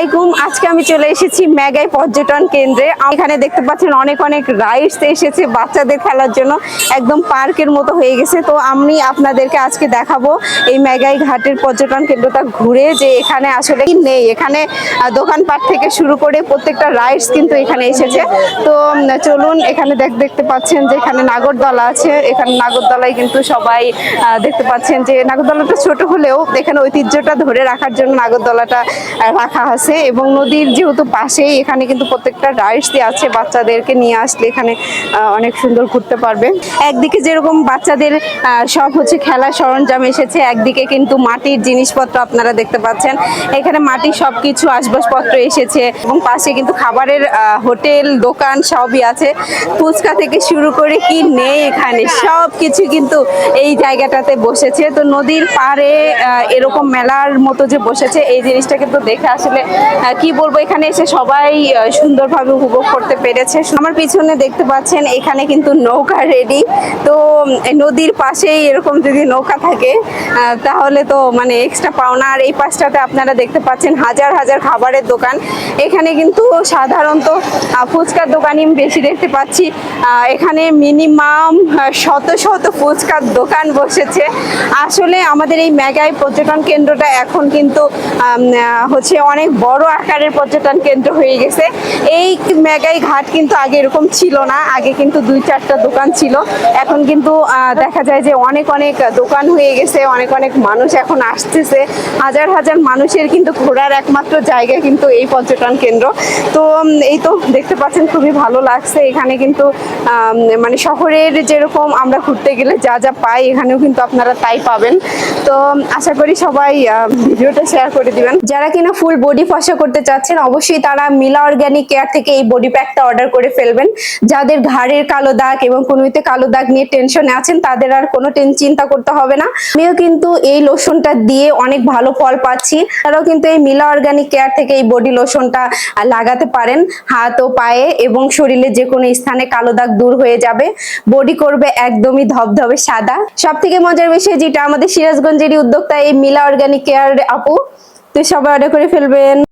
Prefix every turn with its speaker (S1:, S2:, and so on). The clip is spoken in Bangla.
S1: আলাইকুম। আজকে আমি চলে এসেছি মেগাই পর্যটন কেন্দ্রে। এখানে দেখতে পাচ্ছেন অনেক অনেক রাইডস এসেছে বাচ্চাদের খেলার জন্য। একদম পার্কের মতো হয়ে গেছে। তো আমি আপনাদেরকে আজকে দেখাবো এই মেগাই ঘাটের পর্যটন কেন্দ্রটা ঘুরে যে এখানে আসলে নেই। এখানে দোকানপাট থেকে শুরু করে প্রত্যেকটা রাইডস কিন্তু এখানে এসেছে। তো চলুন এখানে দেখ, দেখতে পাচ্ছেন যে এখানে নাগরদলা আছে। এখানে নাগরদলায় কিন্তু সবাই দেখতে পাচ্ছেন যে নাগরদলাটা ছোট হলেও এখানে ঐতিহ্যটা ধরে রাখার জন্য নাগরদলাটা রাখা আছে। এবং নদীর যেহেতু পাশেই, এখানে কিন্তু প্রত্যেকটা রাইডস আছে, বাচ্চাদেরকে নিয়ে আসলে এখানে অনেক সুন্দর ঘুরতে পারবে। একদিকে যেরকম বাচ্চাদের সব হচ্ছে খেলার সরঞ্জাম এসেছে, একদিকে কিন্তু মাটির জিনিসপত্র আপনারা দেখতে পাচ্ছেন। এখানে মাটির সব কিছু আসবাবপত্র এসেছে এবং পাশে কিন্তু খাবারের হোটেল, দোকান সবই আছে। ফুচকা থেকে শুরু করে কি নেই এখানে সব কিছু কিন্তু এই জায়গাটাতে বসেছে। তো নদীর পাড়ে এরকম মেলার মতো যে বসেছে, এই জিনিসটা কিন্তু দেখে আসলে কি বলব, এখানে এসে সবাই সুন্দরভাবে উপভোগ করতে পেরেছে। আমার পিছনে দেখতে পাচ্ছেন, এখানে কিন্তু নৌকা রেডি তো নদীর পাশেই এরকম যদি নৌকা থাকে তাহলে তো মানে এক্সট্রা পাওনা। আর এই পাশটাতে আপনারা দেখতে পাচ্ছেন, হাজার হাজার খাবারের দোকান। এখানে কিন্তু সাধারণত ফুচকার দোকানই বেশি দেখতে পাচ্ছি। এখানে মিনিমাম শত শত ফুচকার দোকান বসেছে। আসলে আমাদের এই মেগাই পর্যটন কেন্দ্রটা এখন কিন্তু হচ্ছে অনেক বড় আকারের পর্যটন কেন্দ্র হয়ে গেছে। এই মেগাই ঘাট কিন্তু আগে এরকম ছিল না। আগে কিন্তু দুই চারটা দোকান ছিল। এখন কিন্তু দেখা যায় যে অনেক অনেক দোকান হয়ে গেছে, অনেক অনেক মানুষ এখন আসতেছে। হাজার হাজার মানুষের কিন্তু ঘোরার একমাত্র জায়গা কিন্তু এই পর্যটন কেন্দ্র। তো এই তো দেখতে পাচ্ছেন খুবই ভালো লাগছে। এখানে কিন্তু মানে শহরের যেরকম আমরা ঘুরতে গেলে যা যা পাই, এখানেও কিন্তু আপনারা তাই পাবেন। তো, আশা করি সবাই ভিডিওটা শেয়ার করে দিবেন। যারা কিনা ফুল বডি ফসা করতে চাচ্ছেন, অবশ্যই তারা মিলা অর্গানিক কেয়ার থেকে এই বডি প্যাকটা অর্ডার করে ফেলবেন। যাদের ঘাড়ের কালো দাগ এবং কোনোতে কালো দাগ নিয়ে টেনশনে আছেন, তাদের আর কোনো চিন্তা করতে হবে না। আমিও কিন্তু এই লোশনটা দিয়ে অনেক ভালো ফল পাচ্ছি। তারাও কিন্তু এই মিলা অর্গানিক কেয়ার থেকে এই বডি লোশনটা লাগাতে পারেন, হাত ও পায়ে এবং শরীরে যে কোনো স্থানে কালো দাগ দূর হয়ে যাবে। বডি করবে একদমই ধবধবে সাদা। সব থেকে মজার বিষয় যেটা আমাদের সিরাজগঞ্জেরই উদ্যোক্তা এই মিলা অর্গানিক কেয়ার আপু তো সবাই অর্ডার করে ফেলবেন।